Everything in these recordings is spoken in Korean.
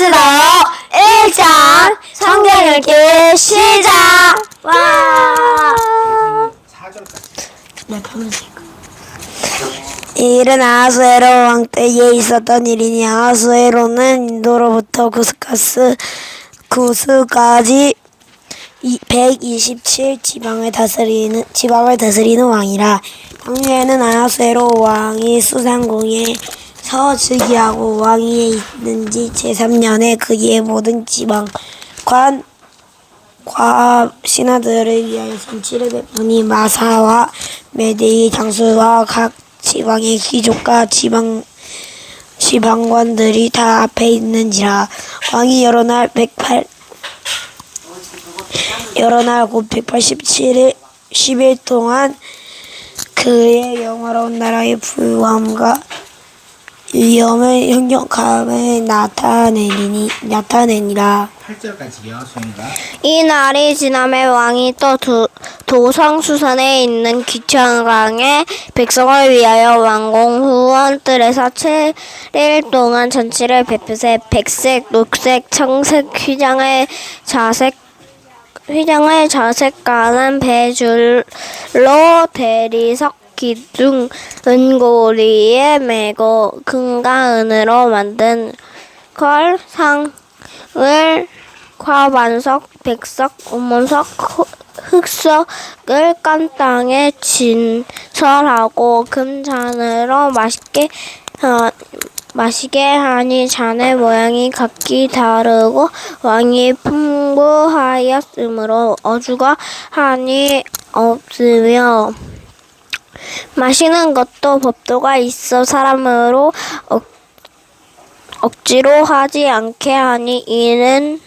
에스더 1장 성경 읽기 시작! 와! 네, 이른 아수에로 왕 때에 있었던 일이니 아수에로는 인도로부터 구스카스 구스까지 127 지방을 다스리는 지방을 다스리는 왕이라 당시에는 아수에로 왕이 수상궁에 서 즉위하고 왕위에 있는 지 제3년에 그의 모든 지방 관과 신하들을 위하여 잔치를 베푸니 마사와 메데이 장수와 각 지방의 귀족과 지방 지방관들이 다 앞에 있는지라 왕이 여러 날 108 여러 날곧 187일 10일 동안 그의 영화로운 나라의 부유함과 위엄을 형경함을 나타내니 나타내니라 8절까지요, 소인가? 이 날이 지남에 왕이 또 두, 도성 수산에 있는 기창강에 백성을 위하여 왕공 후원들에서 7일 동안 잔치를 베푸세 백색, 녹색, 청색 휘장의 자색 휘장을 자색 가는 배줄로 대리석 기둥 은고리에 매고 금과 은으로 만든 컬상을 과반석, 백석, 우문석, 흑- 흑석을 깐 땅에 진설하고 금잔으로 맛있게 어, 마시게 하니 잔의 모양이 각기 다르고 왕이 풍부하였으므로 어주가 하니 없으며 마시는 것도 법도가 있어 사람으로 억, 억지로 하지 않게 하니 이는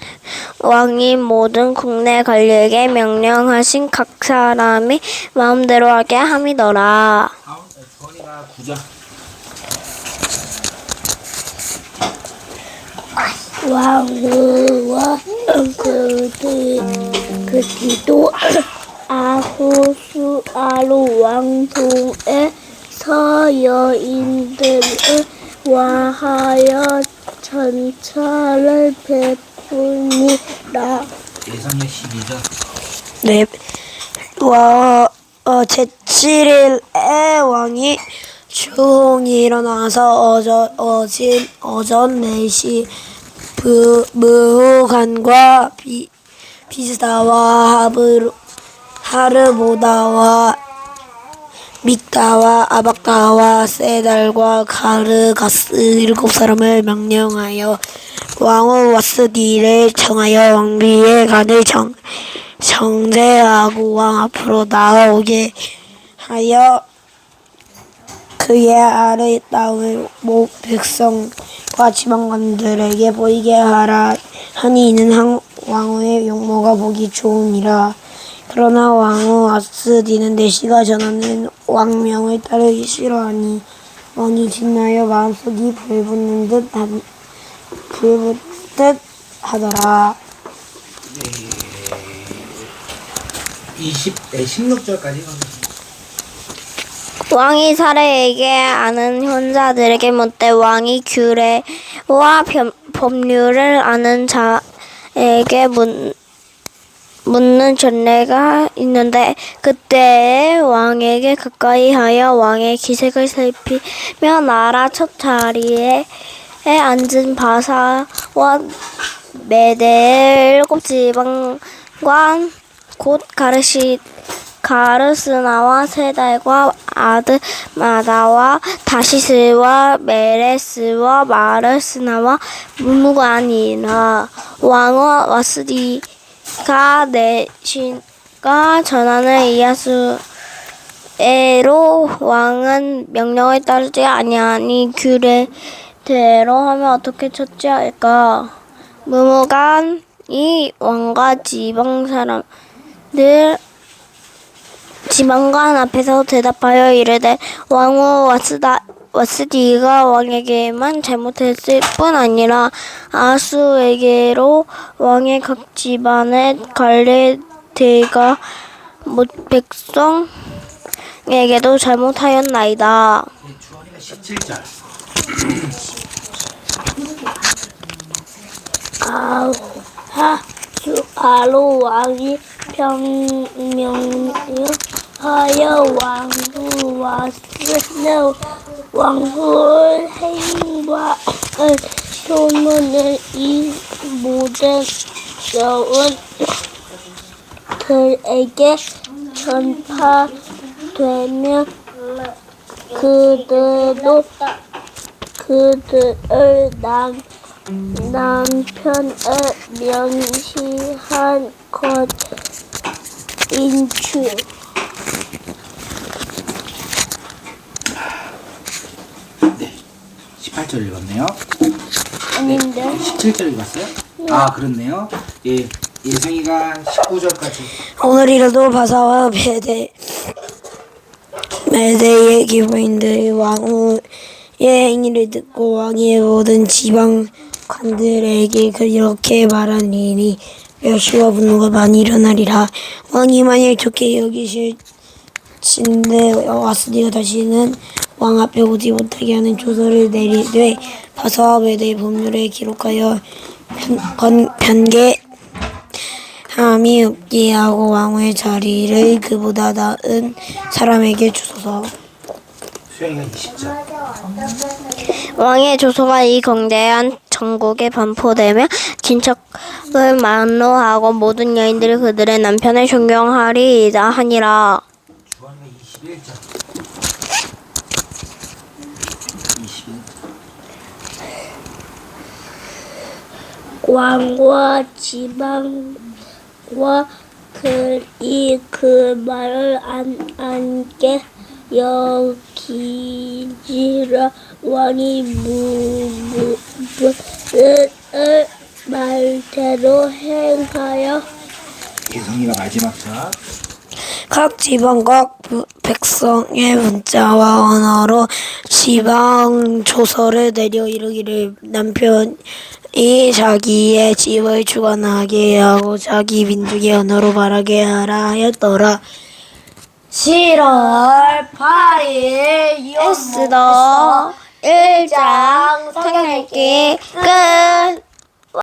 왕이 모든 국내 관리에게 명령하신 각 사람이 마음대로 하게 함이더라. 소인가 9절. 왕후와 그들 그들도 아호 수아로 왕궁에 서여인들을 와하여 전차를 베푸니라. 예상력 12절. 네. 와, 어, 제7일에 왕이 종이 일어나서 어전, 어진, 어전 내시 부, 무후간과 비, 비스다와 하브, 하르보다와 믹다와 아박다와 세달과 가르가스 일곱 사람을 명령하여 왕후 와스디를 정하여 왕비의 간을 정, 정제하고 왕 앞으로 나오게 하여 그의 아래 땅을 모 백성과 지방관들에게 보이게 하라 하니 이는 한 왕후의 용모가 보기 좋으니라 그러나 왕후 아스디는 내시가 전하는 왕명을 따르기 싫어하니 왕이 진나여 마음속이 불붙는 듯 한, 불붙듯 하더라 20, 네, 16절까지. 왕이 사례에게 아는 혼자들에게 묻되 왕이 규례와 변- 법률을 아는 자에게 묻, 묻는 전례가 있는데 그때에 왕에게 가까이 하여 왕의 기색을 살피며 나라 첫 자리에 앉은 바사와 메대 일곱 지방관 곧 가르시 가르스나와 세달과 아드마다와 다시스와 메레스와 마르스나와 무무관이라 왕과 와스디 가 내신가 전하는 이야수에로 왕은 명령을 따르지 아니하니 규례대로 하면 어떻게 처치할까? 무무관이 왕과 지방 사람들 지방관 앞에서 대답하여 이르되 왕후 와스다 와스디가 왕에게만 잘못했을 뿐 아니라 아수에게로 왕의 각 집안의 관례대가 못 백성에게도 잘못하였나이다. 주원이가 17절. 아하수 아로 왕이 평명하여 왕후 왔으며 왕후의 행방을 소문을 이 모든 여운 들에게 전파되면 그들도 그들을 남, 남편을 명시한 것 인추. 18절 읽었네요. 아닌데. 17절 읽었어요? 아 그렇네요. 예 예성이가 19절까지 오늘이라도 바사와 메대 메대의 기부인들이 왕후의 행위를 듣고 왕의 모든 지방관들에게 그렇게 말하니니 멸시와 분노가 많이 일어나리라 왕이 만일 좋게 여기실 친데 와스디가 다시는 왕 앞에 오지 못하게 하는 조서를 내리되 바사와 메대의 법률에 기록하여 편, 건, 편개 함이 없게 하고 왕의 자리를 그보다 나은 사람에게 주소서. 수영이가 20절. 왕의 조소가 이 거대한 전국에 반포되며 친척을 만노하고 모든 여인들이 그들의 남편을 존경하리이다 하니라. 주원이가 21절. 왕과 지방과 그이 그 말을 안 안게 여기지라 왕이 무무을 말대로 행하여 예성이가 마지막 절. 각 지방 각 부- 백성의 문자와 언어로 지방 조서를 내려 이르기를 남편이 자기의 집을 주관하게 하고 자기 민족의 언어로 말하게 하라 하였더라. 7월 8일 에스더 1장 성경 읽기 끝